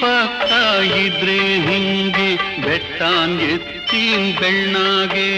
ಪಾಕ್ತಾ ಇದ್ರೆ ಹಿಂಗೆ ಬೆಟ್ಟಾನ್ ಎತ್ತೀನ್ ಬೆಣ್ಣಾಗೆ